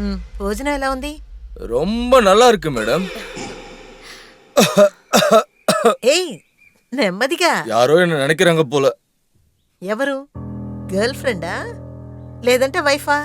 మ్, భోజనం ఎలా ఉంది ரொம்ப நல்லா இருக்கு மேடம் ఏయ్ నెమ్మదిగా யாரோ என்ன நினைக்கிறாங்க போல ఎవరు గర్ల్ ఫ్రెండా లేదంటే వైఫా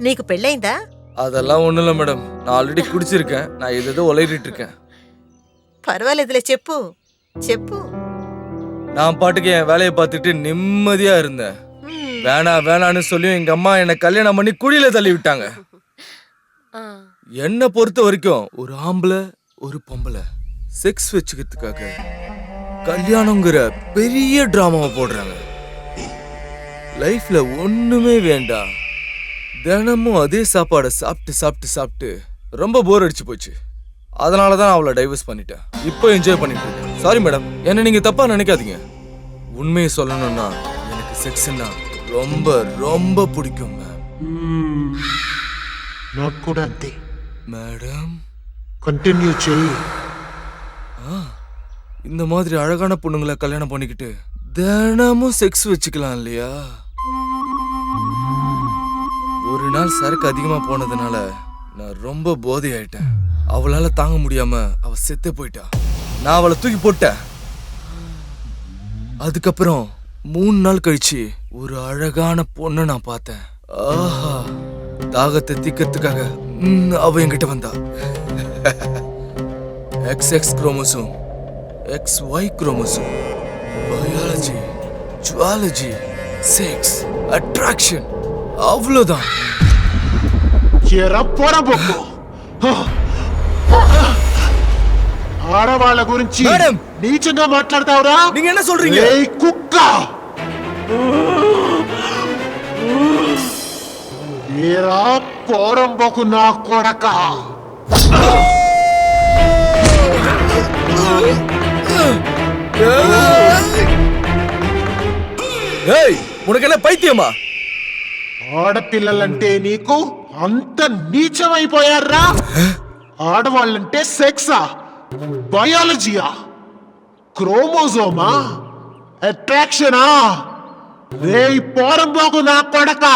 నీకు పెళ్ళయిందా அதெல்லாம் ஒண்ணும் இல்ல மேடம் நான் ஆல்ரெடி குடிச்சிருக்கேன் நான் இது ஏதோ உலகிட்டு இருக்கேன் పర్వాలేదులే చెప్పు చెప్పు நான் பாட்டுக்கு என் வேலையை பார்த்துட்டு நிம்மதியா இருந்தேன் మ్, வேணா வேணான்னு சொல்லி எங்க அம்மா என்னை கல்யாணம் பண்ணி குழியில தள்ளி விட்டாங்க என்னை பொறுத்த வரைக்கும் ஒரு ஆம்பளை ஒரு பொம்பளை. செக்ஸ் வச்சுக்கிறதுக்காக கல்யாணங்கிற பெரிய டிராமாவை போடுறாங்க. லைஃப்ல ஒண்ணுமே வேண்டாம். தினமும் அதே சாப்பாடை சாப்பிட்டு சாப்பிட்டு சாப்பிட்டு ரொம்ப போர் அடிச்சு போச்சு. அதனால தான் அவளை டைவர்ஸ் பண்ணிட்டேன். இப்போ என்ஜாய் பண்ணிட்டு இருக்கேன். சாரி மேடம் என்ன நீங்க தப்பா நினைக்காதீங்க. உண்மையை சொல்லணும்னா எனக்கு செக்ஸ்னா ரொம்ப ரொம்ப பிடிக்கும் மேம். నాకు కూడా అంతే மேடம் కంటిన్యూ చెయ్యి இந்த மாதிரி அழகான பொண்ணுங்களை கல்யாணம் பண்ணிக்கிட்டு தினமும் செக்ஸ் வச்சுக்கலாம் இல்லையா ஒரு நாள் சரக்கு அதிகமா போனதுனால நான் ரொம்ப போதை ஆயிட்டேன் அவளால தாங்க முடியாம அவ செத்து போயிட்டா நான் அவளை தூக்கி போட்டேன் அதுக்கப்புறம் மூணு நாள் கழிச்சு ஒரு அழகான பொண்ணை நான் பார்த்தேன் ஆஹா தாகத்தை தீக்கிறதுக்காக ம், அவ என்கிட்ட வந்தா X X chromosome X Y chromosome biology zoology sex attraction அவ்வளோதான் ఎరా పొరబొక్కు ఆడవాళ్ళ గురించి మేడం! నీచంగా మాట్లాడతావురా நீங்க என்ன சொல்றீங்க ఏయ్ కుక్క ఏరా పోరంబోకు నా కొడక. ఉనకనే పైత్యమా? ఆడపిల్లలంటే నీకు అంత నీచమైపోయారా? ఆడవాళ్ళంటే సెక్సా బయాలజీయా క్రోమోజోమా అట్రాక్షనా? రే పోరంబోకు నా కొడకా.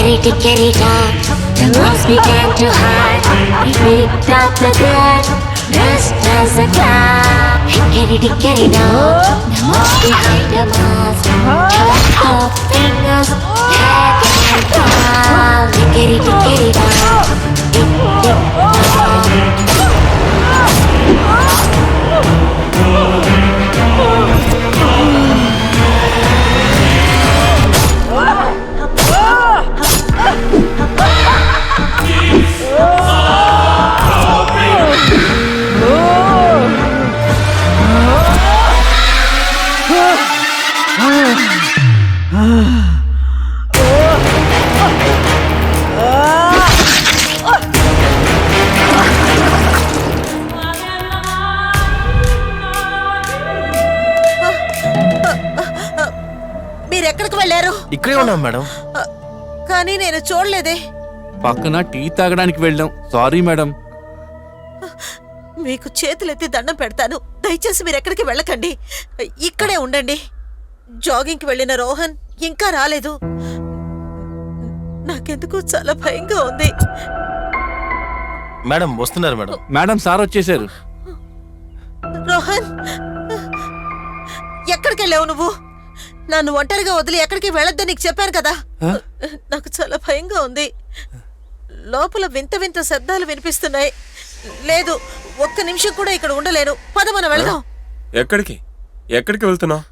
Hickory dickory dock, the mouse began to hide. He picked up the dead, dressed as a clown. Hickory dickory dock, the mouse behind the mask. Chopped off fingers, head and down. Hickory dickory dock, tick tick tock. మీరు ఎక్కడికి వెళ్ళారు? ఇక్కడే ఉన్నాం madam. కానీ నేను చూడలేదే. పక్కన tea తాగడానికి వెళ్ళాం. Sorry madam. మీకు చేతులెత్తి దండం పెడతాను. దయచేసి మీరు ఎక్కడికి వెళ్ళకండి. ఇక్కడే ఉండండి. జాగింగ్కి వెళ్ళిన రోహన్ ఇంకా రాలేదు. నాకెందుకు చాలా భయంగా ఉంది. మేడం వస్తున్నారు మేడం. మేడం సార్ వచ్చేసారు. రోహన్ ఎక్కడికి వెళ్ళావు నువ్వు? నన్ను ఒంటరిగా వదిలి ఎక్కడికి వెళ్ళొద్దని నీకు చెప్పాను కదా. నాకు చాలా భయంగా ఉంది. లోపల వింత వింత శబ్దాలు వినిపిస్తున్నాయి. లేదు ఒక్క నిమిషం కూడా ఇక్కడ ఉండలేను. పద మనం వెళ్దాం. ఎక్కడికి? ఎక్కడికి వెళ్తున్నావు?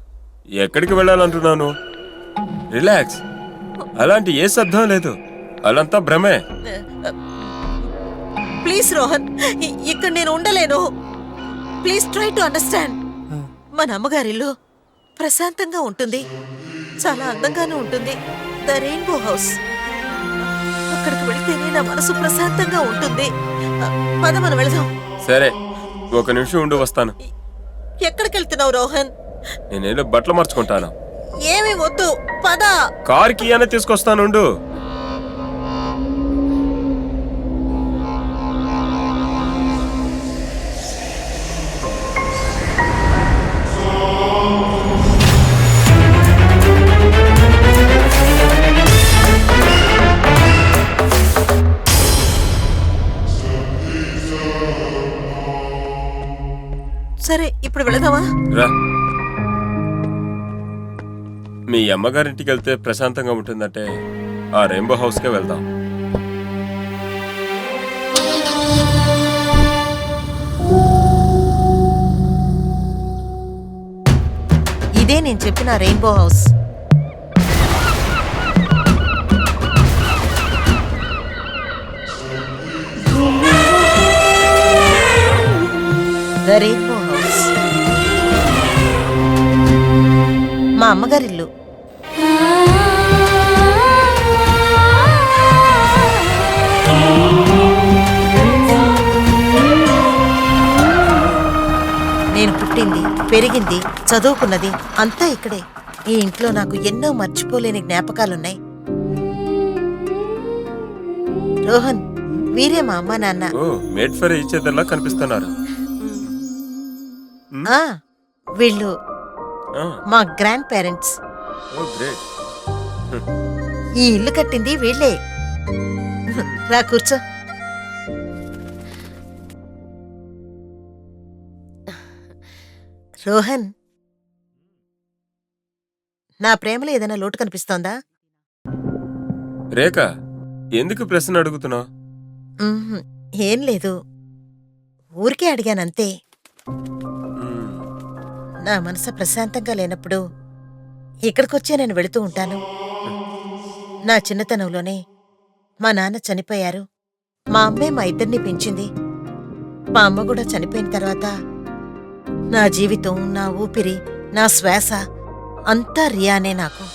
ఎక్కడికి వెళ్ళాలంటున్నాను? రిలాక్స్. అలాంటి ఏ శబ్దం లేదు. అలంతా భ్రమే. ప్లీజ్ రోహన్ ఇక్కడ నేను ఉండలేను. Please try to understand. మన అమ్మగారిల్లు ప్రశాంతంగా ఉంటుంది. చాలా అందంగానూ ఉంటుంది. The rainbow house. అక్కడికి వెళ్తేనే నా మనసు ప్రశాంతంగా ఉంటుంది. పద మనం వెళదాం. సరే ఒక నిమిషం ఉండి వస్తాను. ఎక్కడికి వెళ్తున్నావు రోహన్? నేనేదో బట్టలు మార్చుకుంటాను. ఏమీ వద్దు పద. కార్కి అనే తీసుకొస్తానుండు. రా. మీ అమ్మగారింటికి వెళ్తే ప్రశాంతంగా ఉంటుందంటే ఆ రెయిన్బో హౌస్కే వెళ్దాం. ఇదే నేను చెప్పిన రెయిన్బో హౌస్. ద రెయిన్బో అమ్మగారిల్లు. నేను పుట్టింది పెరిగింది చదువుకున్నది అంతా ఇక్కడే. ఈ ఇంట్లో నాకు ఎన్నో మర్చిపోలేని జ్ఞాపకాలున్నాయి. రోహన్ వీరే మా అమ్మ నాన్న. ఓ మేడ్ ఫర్ ఈచ్ అదర్లా కనిపిస్తున్నారు. ఆ, వీళ్ళు మా గ్రాండ్ పేరెంట్స్. ఈ ఇల్లు కట్టింది వీళ్ళే. రా కూర్చో. రోహన్. నా ప్రేమలో ఏదైనా లోటు కనిపిస్తోందా? రేఖ ఎందుకు ప్రశ్న అడుగుతున్నావు? ఏం లేదు. ఊరికే అడిగానంతే. నా మనసు ప్రశాంతంగా లేనప్పుడు ఇక్కడికొచ్చే నేను వెళుతూ ఉంటాను. నా చిన్నతనంలోనే మా నాన్న చనిపోయారు. మా అమ్మే మా ఇద్దరిని పెంచింది. మా అమ్మ కూడా చనిపోయిన తర్వాత నా జీవితం నా ఊపిరి నా శ్వాస అంతా రియానే నాకు.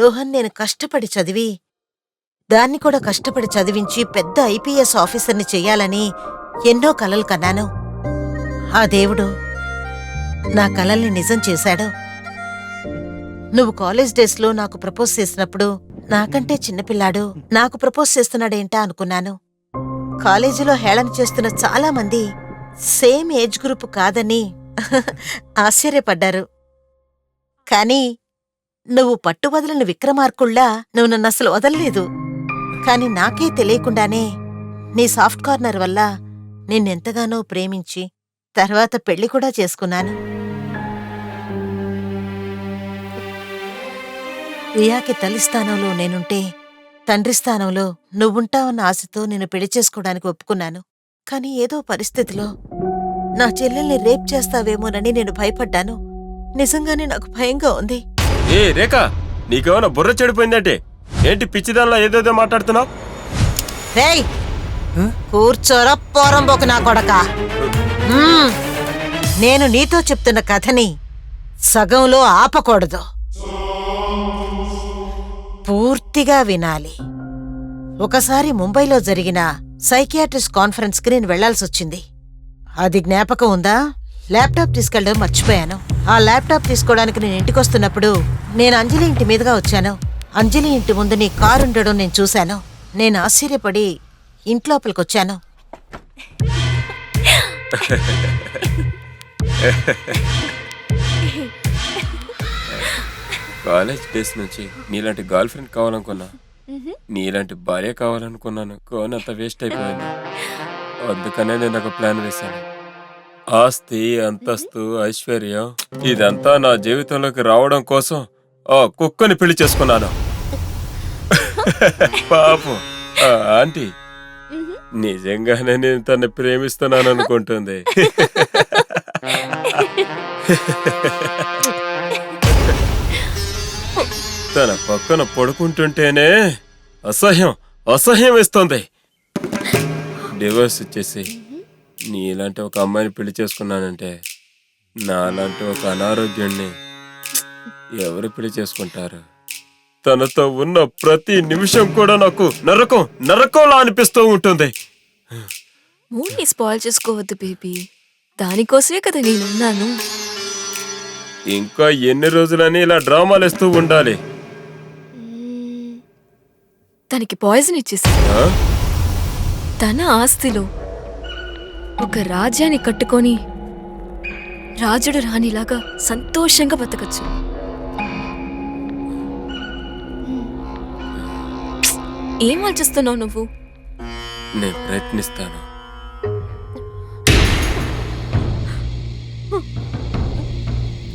రోహన్ నేను కష్టపడి చదివి దాన్ని కూడా కష్టపడి చదివించి పెద్ద ఐపీఎస్ ఆఫీసర్ని చెయ్యాలని ఎన్నో కలలు కన్నాను. ఆ దేవుడు నా కలల్ని నిజం చేశాడు. నువ్వు కాలేజ్ డేస్లో నాకు ప్రపోజ్ చేసినప్పుడు నాకంటే చిన్నపిల్లాడు నాకు ప్రపోజ్ చేస్తున్నాడేంటా అనుకున్నాను. కాలేజీలో హేళన చేస్తున్న చాలామంది సేమ్ ఏజ్ గ్రూప్ కాదని ఆశ్చర్యపడ్డారు. కానీ నువ్వు పట్టువదలని విక్రమార్కుళ్ళా నువ్వు నన్ను అసలు వదలలేదు. కాని నాకే తెలియకుండానే నీ సాఫ్ట్ కార్నర్ వల్ల నిన్నెంతగానో ప్రేమించి తర్వాత పెళ్ళి కూడా చేసుకున్నాను. రియాకి తల్లి స్థానంలో నేనుంటే తండ్రి స్థానంలో నువ్వుంటావన్న ఆశతో నేను పెళ్ళి చేసుకోవడానికి ఒప్పుకున్నాను. కాని ఏదో పరిస్థితిలో నా చెల్లెల్ని రేప్ చేస్తావేమోనని నేను భయపడ్డాను. నిజంగానే నాకు భయంగా ఉంది. ఏ రేఖ నీకేమైనా బుర్ర చెడిపోయిందంటే ఏంటి పిచ్చిదానిలా ఏదేదో మాట్లాడుతున్నావు? రేయ్ కూర్చోరా పోరంబోకు నా కొడక. నేను నీతో చెప్తున్న కథని సగంలో ఆపకూడదు. పూర్తిగా వినాలి. ఒకసారి ముంబైలో జరిగిన సైకియాట్రిస్ట్ కాన్ఫరెన్స్కి నేను వెళ్ళాల్సొచ్చింది అది జ్ఞాపకం ఉందా? ల్యాప్టాప్ తీసుకెళ్ళడం మర్చిపోయాను. ఆ ల్యాప్టాప్ తీసుకోవడానికి నేను ఇంటికొస్తున్నప్పుడు నేను అంజలి ఇంటి మీదుగా వచ్చాను. అంజలి ఇంటి ముందు నీ కారు ఉండడం నేను చూశాను. నేను ఆశ్చర్యపడి ఇంట్లోపలికొచ్చాను కాలేజ్ డేస్ నుంచి నీలాంటి గర్ల్ ఫ్రెండ్ కావాలనుకున్నా నీలాంటి భార్య కావాలనుకున్నాను. కోన్ అంత వేస్ట్ అయిపోయింది. అందుకనే నేను ఒక ప్లాన్ వేశాను. ఆస్తి అంతస్తు ఐశ్వర్యం ఇదంతా నా జీవితంలోకి రావడం కోసం ఆ కుక్కని పెళ్ళి చేసుకున్నాను. పాపం. ఆంటీ నిజంగానే నేను తన ప్రేమిస్తున్నాను అనుకుంటుంది. తన పక్కన పడుకుంటుంటేనే అసహ్యం అసహ్యం ఇస్తుంది డివోర్స్ ఇచ్చేసి నీలాంటి ఒక అమ్మాయిని పెళ్ళి చేసుకున్నానంటే నాలాంటి ఒక అనారోగ్యాన్ని ఎవరు పెళ్ళి చేసుకుంటారు? తనతో ఉన్న ప్రతి నిమిషం కూడా నాకు నరకం నరకంలా అనిపిస్తూ ఉంటుంది. మూడ్ని స్పాయిల్ చేసుకోవద్దు బేబీ. దానికోసమే కదా నేనున్నాను. ఇంకా ఎన్ని రోజులని ఇలా డ్రామాలు ఇస్తూ ఉండాలి? తనకి పాయిజన్ ఇచ్చేసి. ఆ? తన ఆస్తిలో ఒక రాజ్యాన్ని కట్టుకొని రాజుడు రాణిలాగా సంతోషంగా బతకచ్చు. ఏం ఆలోచిస్తున్నావు నువ్వు? నేను ప్రయత్నిస్తాను.